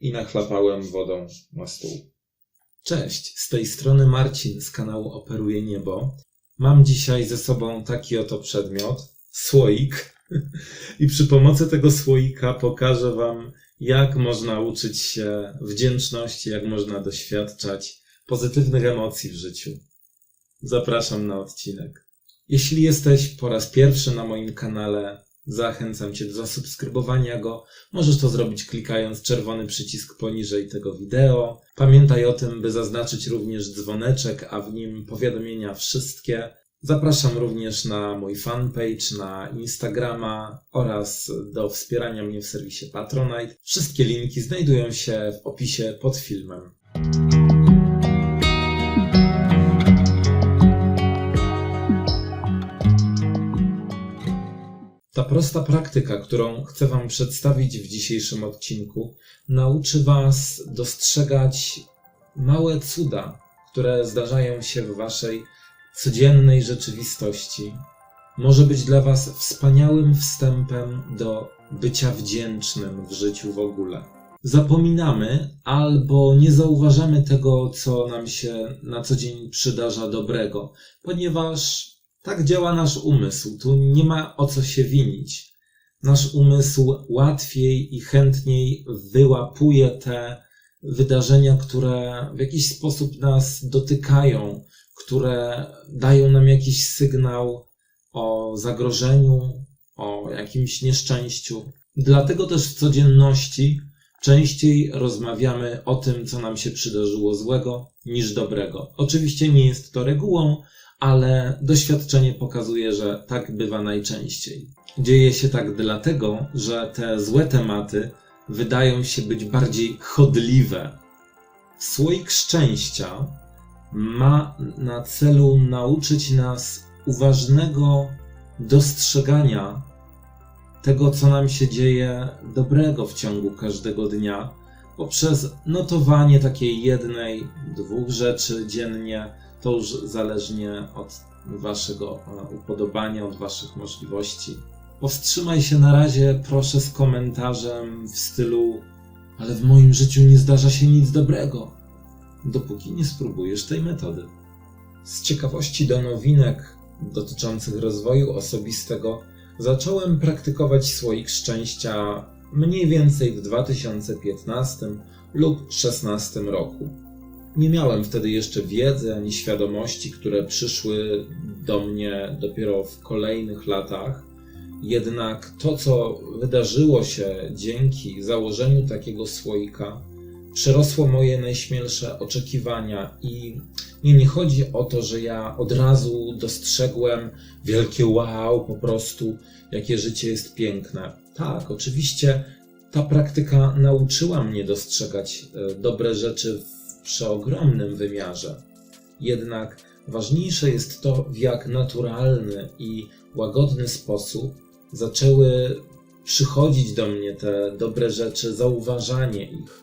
i nachlapałem wodą na stół. Cześć, z tej strony Marcin z kanału Operuje Niebo. Mam dzisiaj ze sobą taki oto przedmiot, słoik. I przy pomocy tego słoika pokażę Wam, jak można uczyć się wdzięczności, jak można doświadczać pozytywnych emocji w życiu. Zapraszam na odcinek. Jeśli jesteś po raz pierwszy na moim kanale, zachęcam Cię do zasubskrybowania go. Możesz to zrobić klikając czerwony przycisk poniżej tego wideo. Pamiętaj o tym, by zaznaczyć również dzwoneczek, a w nim powiadomienia wszystkie. Zapraszam również na mój fanpage, na Instagrama oraz do wspierania mnie w serwisie Patronite. Wszystkie linki znajdują się w opisie pod filmem. Ta prosta praktyka, którą chcę Wam przedstawić w dzisiejszym odcinku, nauczy Was dostrzegać małe cuda, które zdarzają się w Waszej codziennej rzeczywistości. Może być dla Was wspaniałym wstępem do bycia wdzięcznym w życiu w ogóle. Zapominamy albo nie zauważamy tego, co nam się na co dzień przydarza dobrego, ponieważ tak działa nasz umysł. Tu nie ma o co się winić. Nasz umysł łatwiej i chętniej wyłapuje te wydarzenia, które w jakiś sposób nas dotykają, które dają nam jakiś sygnał o zagrożeniu, o jakimś nieszczęściu. Dlatego też w codzienności częściej rozmawiamy o tym, co nam się przydarzyło złego, niż dobrego. Oczywiście nie jest to regułą, ale doświadczenie pokazuje, że tak bywa najczęściej. Dzieje się tak dlatego, że te złe tematy wydają się być bardziej chodliwe. Słoik szczęścia ma na celu nauczyć nas uważnego dostrzegania tego, co nam się dzieje dobrego w ciągu każdego dnia, poprzez notowanie takiej jednej, dwóch rzeczy dziennie, to już zależnie od Waszego e, upodobania, od Waszych możliwości. Powstrzymaj się na razie, proszę, z komentarzem w stylu: Ale w moim życiu nie zdarza się nic dobrego, dopóki nie spróbujesz tej metody. Z ciekawości do nowinek dotyczących rozwoju osobistego zacząłem praktykować słoik szczęścia mniej więcej w 2015 lub 2016 roku. Nie miałem wtedy jeszcze wiedzy ani świadomości, które przyszły do mnie dopiero w kolejnych latach. Jednak to, co wydarzyło się dzięki założeniu takiego słoika, przerosło moje najśmielsze oczekiwania i nie, nie chodzi o to, że ja od razu dostrzegłem wielkie wow, po prostu, jakie życie jest piękne. Tak, oczywiście ta praktyka nauczyła mnie dostrzegać e, dobre rzeczy w przeogromnym wymiarze. Jednak ważniejsze jest to, w jak naturalny i łagodny sposób zaczęły przychodzić do mnie te dobre rzeczy, zauważanie ich.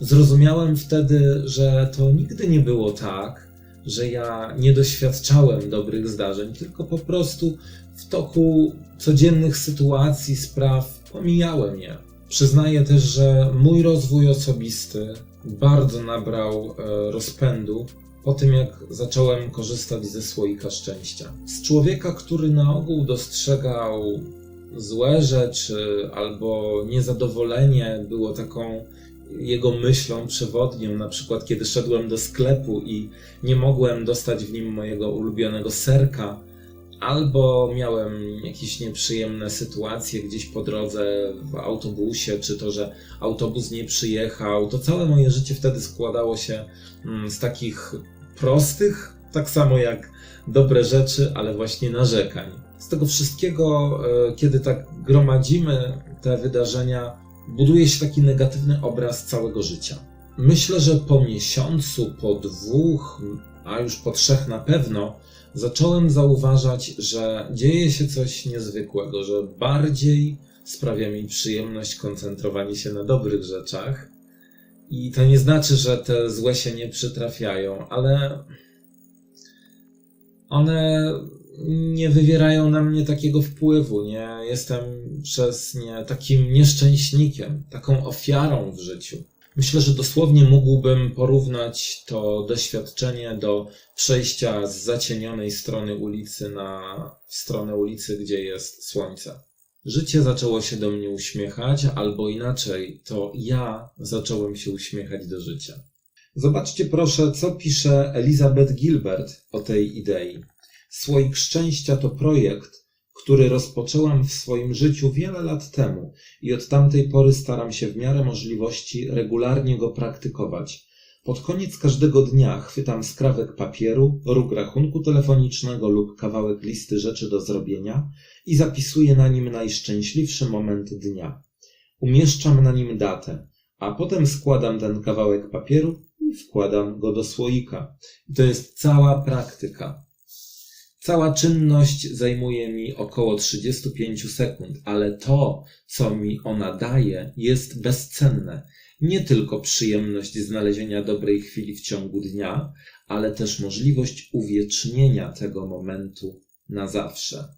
Zrozumiałem wtedy, że to nigdy nie było tak, że ja nie doświadczałem dobrych zdarzeń, tylko po prostu w toku codziennych sytuacji, spraw pomijałem je. Przyznaję też, że mój rozwój osobisty bardzo nabrał e, rozpędu po tym, jak zacząłem korzystać ze słoika szczęścia. Z człowieka, który na ogół dostrzegał złe rzeczy albo niezadowolenie, było taką jego myślą przewodnią, na przykład kiedy szedłem do sklepu i nie mogłem dostać w nim mojego ulubionego serka, albo miałem jakieś nieprzyjemne sytuacje gdzieś po drodze w autobusie, czy to, że autobus nie przyjechał, to całe moje życie wtedy składało się mm, z takich prostych, tak samo jak dobre rzeczy, ale właśnie narzekań. Z tego wszystkiego, e, kiedy tak gromadzimy te wydarzenia, buduje się taki negatywny obraz całego życia. Myślę, że po miesiącu, po dwóch, a już po trzech na pewno, zacząłem zauważać, że dzieje się coś niezwykłego, że bardziej sprawia mi przyjemność koncentrowanie się na dobrych rzeczach. I to nie znaczy, że te złe się nie przytrafiają, ale one nie wywierają na mnie takiego wpływu. Nie jestem przez nie takim nieszczęśnikiem, taką ofiarą w życiu. Myślę, że dosłownie mógłbym porównać to doświadczenie do przejścia z zacienionej strony ulicy na stronę ulicy, gdzie jest słońce. Życie zaczęło się do mnie uśmiechać, albo inaczej, to ja zacząłem się uśmiechać do życia. Zobaczcie proszę, co pisze Elizabeth Gilbert o tej idei. Słoik Szczęścia to projekt, który rozpoczęłam w swoim życiu wiele lat temu i od tamtej pory staram się w miarę możliwości regularnie go praktykować. Pod koniec każdego dnia chwytam skrawek papieru, róg rachunku telefonicznego lub kawałek listy rzeczy do zrobienia i zapisuję na nim najszczęśliwszy moment dnia. Umieszczam na nim datę, a potem składam ten kawałek papieru i wkładam go do słoika. I to jest cała praktyka. Cała czynność zajmuje mi około 35 sekund, ale to, co mi ona daje, jest bezcenne. Nie tylko przyjemność znalezienia dobrej chwili w ciągu dnia, ale też możliwość uwiecznienia tego momentu na zawsze.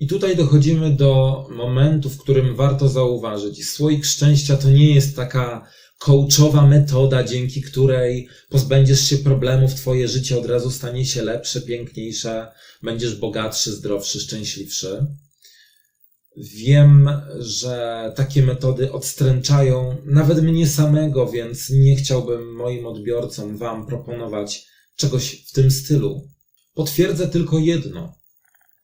I tutaj dochodzimy do momentu, w którym warto zauważyć, słoik szczęścia to nie jest taka coachowa metoda, dzięki której pozbędziesz się problemów, twoje życie od razu stanie się lepsze, piękniejsze, będziesz bogatszy, zdrowszy, szczęśliwszy. Wiem, że takie metody odstręczają nawet mnie samego, więc nie chciałbym moim odbiorcom, Wam proponować czegoś w tym stylu. Potwierdzę tylko jedno.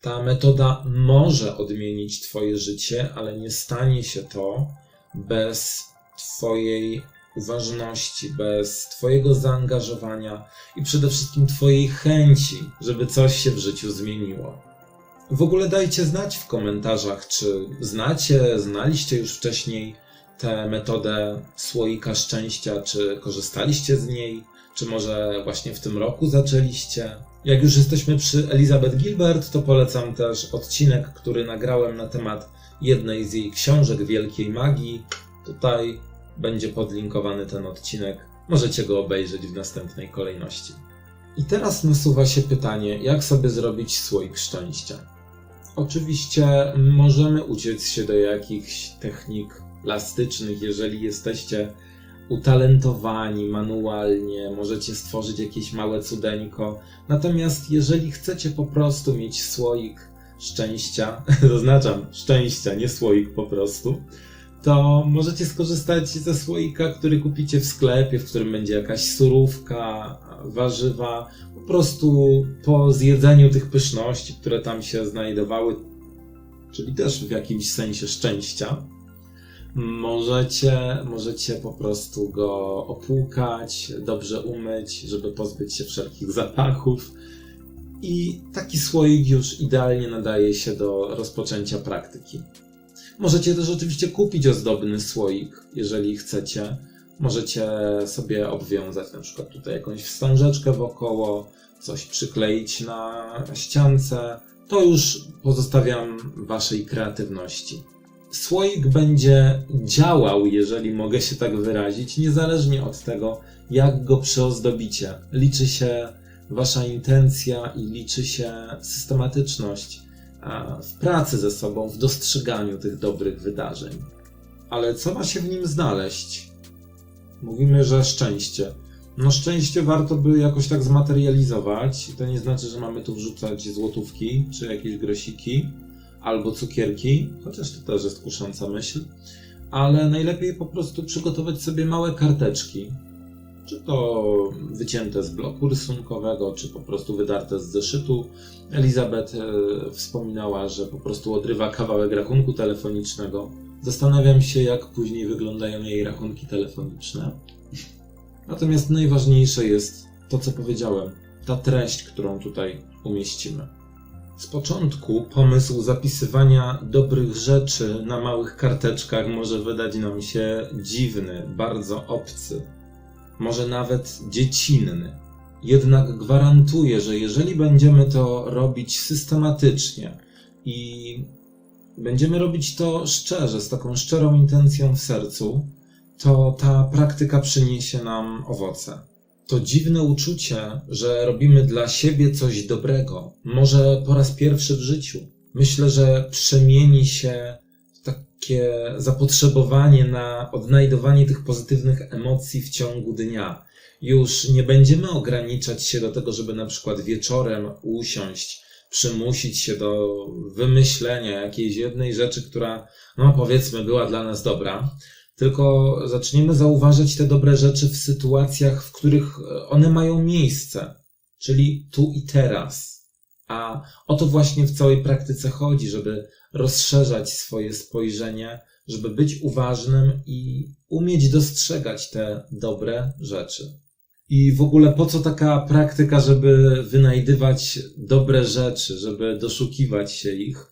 Ta metoda może odmienić Twoje życie, ale nie stanie się to bez Twojej uważności, bez Twojego zaangażowania i przede wszystkim Twojej chęci, żeby coś się w życiu zmieniło. W ogóle dajcie znać w komentarzach, czy znacie, znaliście już wcześniej tę metodę słoika szczęścia, czy korzystaliście z niej, czy może właśnie w tym roku zaczęliście. Jak już jesteśmy przy Elizabeth Gilbert, to polecam też odcinek, który nagrałem na temat jednej z jej książek Wielkiej Magii. Tutaj będzie podlinkowany ten odcinek. Możecie go obejrzeć w następnej kolejności. I teraz nasuwa się pytanie, jak sobie zrobić słoik szczęścia. Oczywiście możemy uciec się do jakichś technik plastycznych, jeżeli jesteście utalentowani manualnie, możecie stworzyć jakieś małe cudeńko. Natomiast jeżeli chcecie po prostu mieć słoik szczęścia, zaznaczam szczęścia, nie słoik po prostu, to możecie skorzystać ze słoika, który kupicie w sklepie, w którym będzie jakaś surówka, warzywa. Po prostu po zjedzeniu tych pyszności, które tam się znajdowały, czyli też w jakimś sensie szczęścia, możecie, możecie po prostu go opłukać, dobrze umyć, żeby pozbyć się wszelkich zapachów. I taki słoik już idealnie nadaje się do rozpoczęcia praktyki. Możecie też oczywiście kupić ozdobny słoik, jeżeli chcecie. Możecie sobie obwiązać na przykład tutaj jakąś wstążeczkę wokoło, coś przykleić na ściance. To już pozostawiam waszej kreatywności. Słoik będzie działał, jeżeli mogę się tak wyrazić, niezależnie od tego, jak go przyozdobicie. Liczy się wasza intencja i liczy się systematyczność w pracy ze sobą, w dostrzeganiu tych dobrych wydarzeń. Ale co ma się w nim znaleźć? Mówimy, że szczęście. No szczęście warto by jakoś tak zmaterializować. To nie znaczy, że mamy tu wrzucać złotówki, czy jakieś grosiki, albo cukierki, chociaż to też jest kusząca myśl. Ale najlepiej po prostu przygotować sobie małe karteczki, czy to wycięte z bloku rysunkowego, czy po prostu wydarte z zeszytu. Elizabeth e, wspominała, że po prostu odrywa kawałek rachunku telefonicznego. Zastanawiam się, jak później wyglądają jej rachunki telefoniczne. Natomiast najważniejsze jest to, co powiedziałem, ta treść, którą tutaj umieścimy. Z początku pomysł zapisywania dobrych rzeczy na małych karteczkach może wydać nam się dziwny, bardzo obcy może nawet dziecinny. Jednak gwarantuję, że jeżeli będziemy to robić systematycznie i będziemy robić to szczerze, z taką szczerą intencją w sercu, to ta praktyka przyniesie nam owoce. To dziwne uczucie, że robimy dla siebie coś dobrego, może po raz pierwszy w życiu. Myślę, że przemieni się takie zapotrzebowanie na odnajdowanie tych pozytywnych emocji w ciągu dnia. Już nie będziemy ograniczać się do tego, żeby na przykład wieczorem usiąść, przymusić się do wymyślenia jakiejś jednej rzeczy, która, no powiedzmy, była dla nas dobra, tylko zaczniemy zauważać te dobre rzeczy w sytuacjach, w których one mają miejsce, czyli tu i teraz. A o to właśnie w całej praktyce chodzi, żeby rozszerzać swoje spojrzenie, żeby być uważnym i umieć dostrzegać te dobre rzeczy. I w ogóle po co taka praktyka, żeby wynajdywać dobre rzeczy, żeby doszukiwać się ich?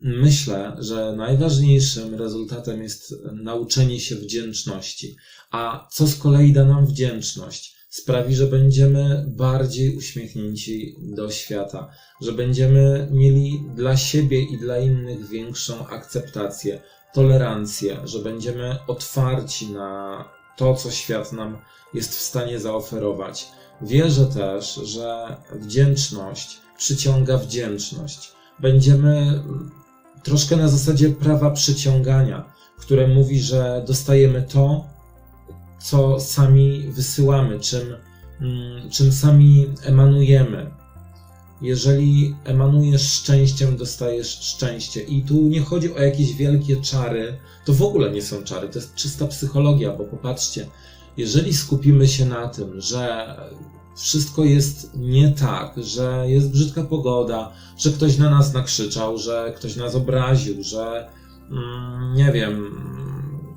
Myślę, że najważniejszym rezultatem jest nauczenie się wdzięczności. A co z kolei da nam wdzięczność? Sprawi, że będziemy bardziej uśmiechnięci do świata, że będziemy mieli dla siebie i dla innych większą akceptację, tolerancję, że będziemy otwarci na to, co świat nam jest w stanie zaoferować. Wierzę też, że wdzięczność przyciąga wdzięczność. Będziemy troszkę na zasadzie prawa przyciągania, które mówi, że dostajemy to, co sami wysyłamy, czym, mm, czym sami emanujemy. Jeżeli emanujesz szczęściem, dostajesz szczęście. I tu nie chodzi o jakieś wielkie czary, to w ogóle nie są czary, to jest czysta psychologia, bo popatrzcie, jeżeli skupimy się na tym, że wszystko jest nie tak, że jest brzydka pogoda, że ktoś na nas nakrzyczał, że ktoś nas obraził, że mm, nie wiem,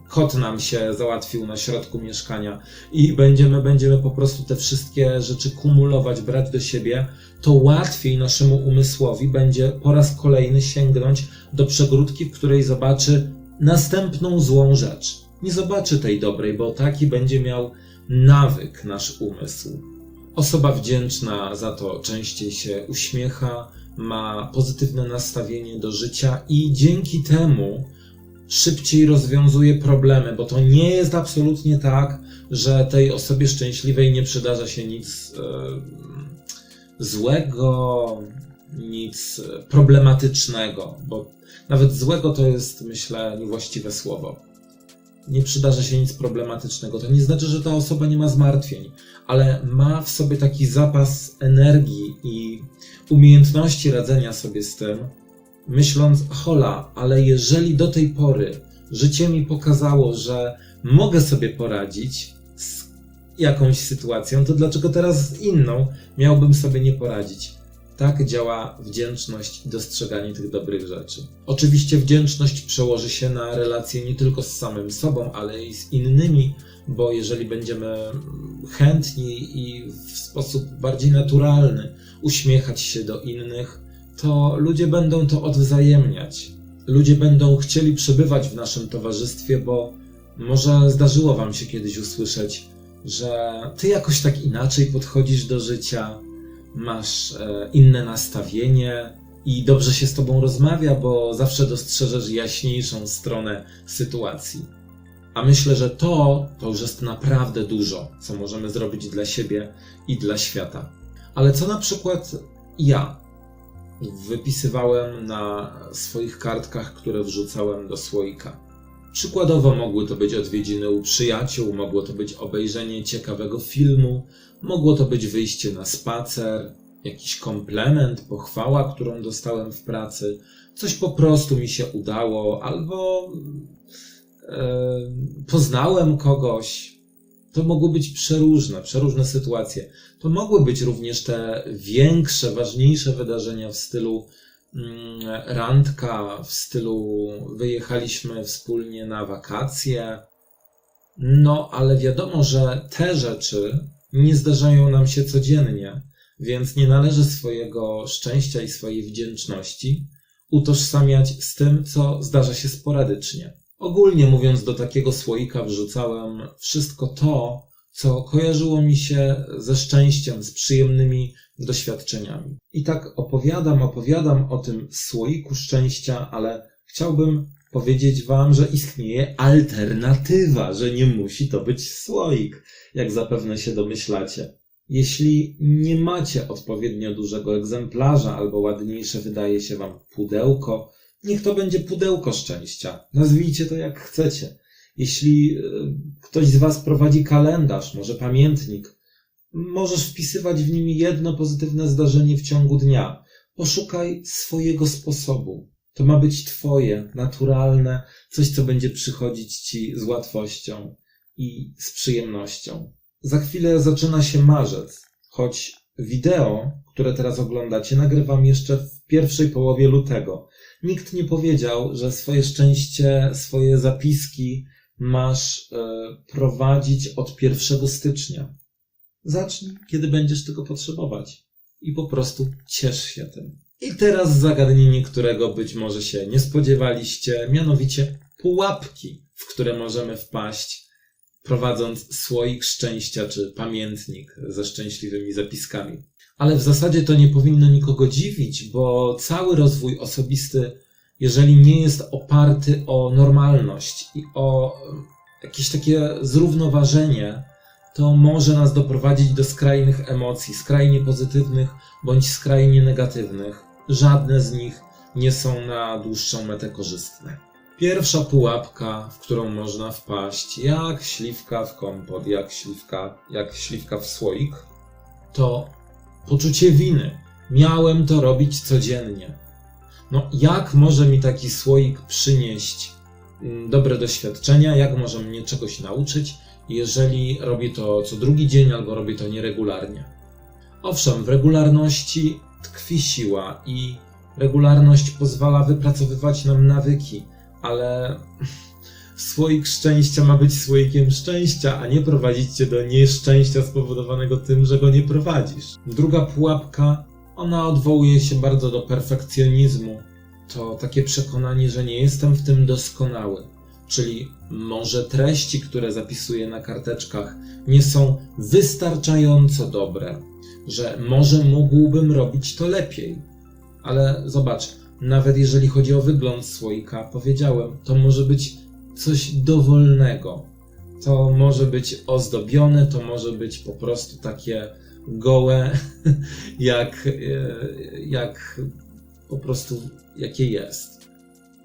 kot nam się załatwił na środku mieszkania i będziemy, będziemy po prostu te wszystkie rzeczy kumulować, brać do siebie, to łatwiej naszemu umysłowi będzie po raz kolejny sięgnąć do przegródki, w której zobaczy następną złą rzecz. Nie zobaczy tej dobrej, bo taki będzie miał nawyk nasz umysł. Osoba wdzięczna za to częściej się uśmiecha, ma pozytywne nastawienie do życia i dzięki temu szybciej rozwiązuje problemy, bo to nie jest absolutnie tak, że tej osobie szczęśliwej nie przydarza się nic e, złego, nic problematycznego, bo nawet złego to jest, myślę, niewłaściwe słowo. Nie przydarza się nic problematycznego. To nie znaczy, że ta osoba nie ma zmartwień, ale ma w sobie taki zapas energii i umiejętności radzenia sobie z tym, myśląc, hola, ale jeżeli do tej pory życie mi pokazało, że mogę sobie poradzić z jakąś sytuacją, to dlaczego teraz z inną miałbym sobie nie poradzić? Tak działa wdzięczność i dostrzeganie tych dobrych rzeczy. Oczywiście wdzięczność przełoży się na relacje nie tylko z samym sobą, ale i z innymi, bo jeżeli będziemy chętni i w sposób bardziej naturalny uśmiechać się do innych, to ludzie będą to odwzajemniać. Ludzie będą chcieli przebywać w naszym towarzystwie, bo może zdarzyło Wam się kiedyś usłyszeć, że Ty jakoś tak inaczej podchodzisz do życia, masz e, inne nastawienie i dobrze się z Tobą rozmawia, bo zawsze dostrzeżesz jaśniejszą stronę sytuacji. A myślę, że to, to już jest naprawdę dużo, co możemy zrobić dla siebie i dla świata. Ale co na przykład ja wypisywałem na swoich kartkach, które wrzucałem do słoika? Przykładowo mogły to być odwiedziny u przyjaciół, mogło to być obejrzenie ciekawego filmu, mogło to być wyjście na spacer, jakiś komplement, pochwała, którą dostałem w pracy, coś po prostu mi się udało, albo e, poznałem kogoś. To mogły być przeróżne, przeróżne sytuacje. To mogły być również te większe, ważniejsze wydarzenia w stylu Mm, randka w stylu wyjechaliśmy wspólnie na wakacje. No, ale wiadomo, że te rzeczy nie zdarzają nam się codziennie, więc nie należy swojego szczęścia i swojej wdzięczności utożsamiać z tym, co zdarza się sporadycznie. Ogólnie mówiąc, do takiego słoika wrzucałem wszystko to, co kojarzyło mi się ze szczęściem, z przyjemnymi doświadczeniami. I tak opowiadam, opowiadam o tym słoiku szczęścia, ale chciałbym powiedzieć Wam, że istnieje alternatywa, że nie musi to być słoik, jak zapewne się domyślacie. Jeśli nie macie odpowiednio dużego egzemplarza albo ładniejsze wydaje się Wam pudełko, Niech to będzie pudełko szczęścia. Nazwijcie to jak chcecie. Jeśli e, ktoś z Was prowadzi kalendarz, może pamiętnik, możesz wpisywać w nim jedno pozytywne zdarzenie w ciągu dnia. Poszukaj swojego sposobu. To ma być Twoje, naturalne, coś, co będzie przychodzić Ci z łatwością i z przyjemnością. Za chwilę zaczyna się marzec, choć wideo, które teraz oglądacie, nagrywam jeszcze w pierwszej połowie lutego. Nikt nie powiedział, że swoje szczęście, swoje zapiski masz e, prowadzić od 1 stycznia. Zacznij, kiedy będziesz tego potrzebować. I po prostu ciesz się tym. I teraz zagadnienie, którego być może się nie spodziewaliście, mianowicie pułapki, w które możemy wpaść, prowadząc słoik szczęścia czy pamiętnik ze szczęśliwymi zapiskami. Ale w zasadzie to nie powinno nikogo dziwić, bo cały rozwój osobisty, jeżeli nie jest oparty o normalność i o jakieś takie zrównoważenie, to może nas doprowadzić do skrajnych emocji, skrajnie pozytywnych bądź skrajnie negatywnych. Żadne z nich nie są na dłuższą metę korzystne. Pierwsza pułapka, w którą można wpaść, jak śliwka w kompot, jak śliwka, jak śliwka w słoik, to poczucie winy. Miałem to robić codziennie. No, jak może mi taki słoik przynieść mm, dobre doświadczenia, jak może mnie czegoś nauczyć, jeżeli robię to co drugi dzień albo robię to nieregularnie? Owszem, w regularności tkwi siła i regularność pozwala wypracowywać nam nawyki, ale słoik szczęścia ma być słoikiem szczęścia, a nie prowadzić cię do nieszczęścia spowodowanego tym, że go nie prowadzisz. Druga pułapka, ona odwołuje się bardzo do perfekcjonizmu. To takie przekonanie, że nie jestem w tym doskonały. Czyli może treści, które zapisuję na karteczkach, nie są wystarczająco dobre, że może mógłbym robić to lepiej. Ale zobacz, nawet jeżeli chodzi o wygląd słoika, powiedziałem, to może być coś dowolnego. To może być ozdobione, to może być po prostu takie gołe, jak, e, jak po prostu jakie jest.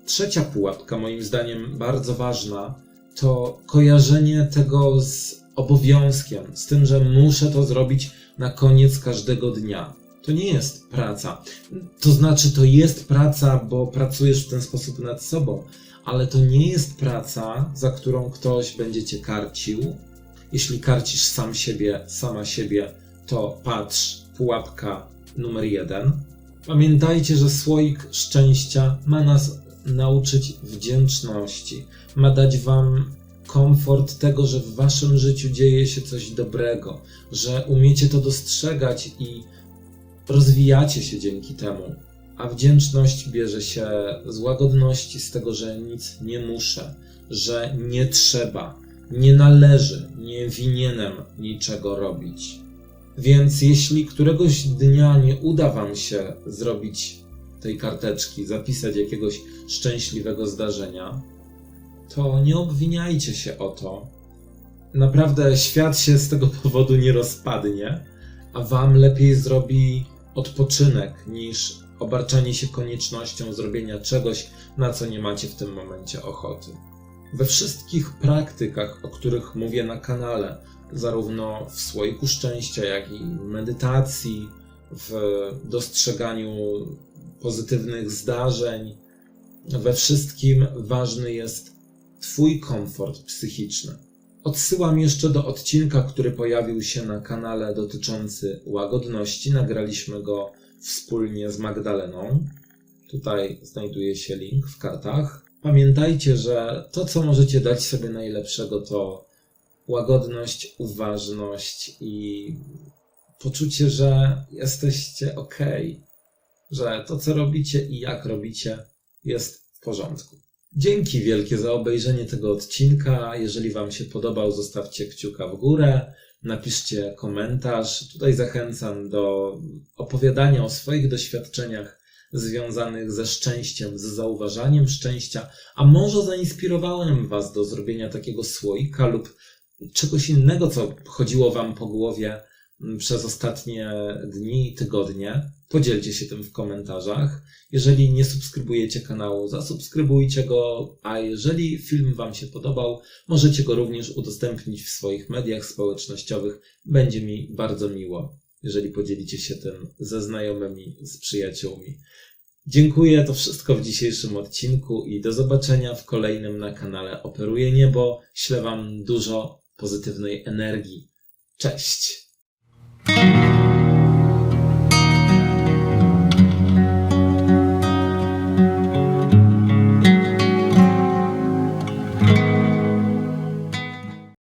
Trzecia pułapka, moim zdaniem bardzo ważna, to kojarzenie tego z obowiązkiem, z tym, że muszę to zrobić na koniec każdego dnia. To nie jest praca. To znaczy, to jest praca, bo pracujesz w ten sposób nad sobą, ale to nie jest praca, za którą ktoś będzie cię karcił. Jeśli karcisz sam siebie, sama siebie, to patrz, pułapka numer jeden. Pamiętajcie, że słoik szczęścia ma nas nauczyć wdzięczności, ma dać wam komfort tego, że w waszym życiu dzieje się coś dobrego, że umiecie to dostrzegać i rozwijacie się dzięki temu. A wdzięczność bierze się z łagodności, z tego, że nic nie muszę, że nie trzeba, nie należy, nie winienem niczego robić. Więc jeśli któregoś dnia nie uda Wam się zrobić tej karteczki, zapisać jakiegoś szczęśliwego zdarzenia, to nie obwiniajcie się o to. Naprawdę świat się z tego powodu nie rozpadnie, a Wam lepiej zrobi odpoczynek niż obarczanie się koniecznością zrobienia czegoś, na co nie macie w tym momencie ochoty. We wszystkich praktykach, o których mówię na kanale, zarówno w słoiku szczęścia, jak i medytacji, w dostrzeganiu pozytywnych zdarzeń, we wszystkim ważny jest Twój komfort psychiczny. Odsyłam jeszcze do odcinka, który pojawił się na kanale dotyczący łagodności. Nagraliśmy go wspólnie z Magdaleną. Tutaj znajduje się link w kartach. Pamiętajcie, że to, co możecie dać sobie najlepszego, to łagodność, uważność i poczucie, że jesteście ok, że to, co robicie i jak robicie, jest w porządku. Dzięki wielkie za obejrzenie tego odcinka. Jeżeli Wam się podobał, zostawcie kciuka w górę, napiszcie komentarz. Tutaj zachęcam do opowiadania o swoich doświadczeniach związanych ze szczęściem, z zauważaniem szczęścia, a może zainspirowałem Was do zrobienia takiego słoika lub czegoś innego, co chodziło Wam po głowie przez ostatnie dni i tygodnie. Podzielcie się tym w komentarzach. Jeżeli nie subskrybujecie kanału, zasubskrybujcie go, a jeżeli film Wam się podobał, możecie go również udostępnić w swoich mediach społecznościowych. Będzie mi bardzo miło, jeżeli podzielicie się tym ze znajomymi, z przyjaciółmi. Dziękuję, to wszystko w dzisiejszym odcinku i do zobaczenia w kolejnym na kanale Operuje Niebo. Ślę Wam dużo pozytywnej energii. Cześć! Thank you.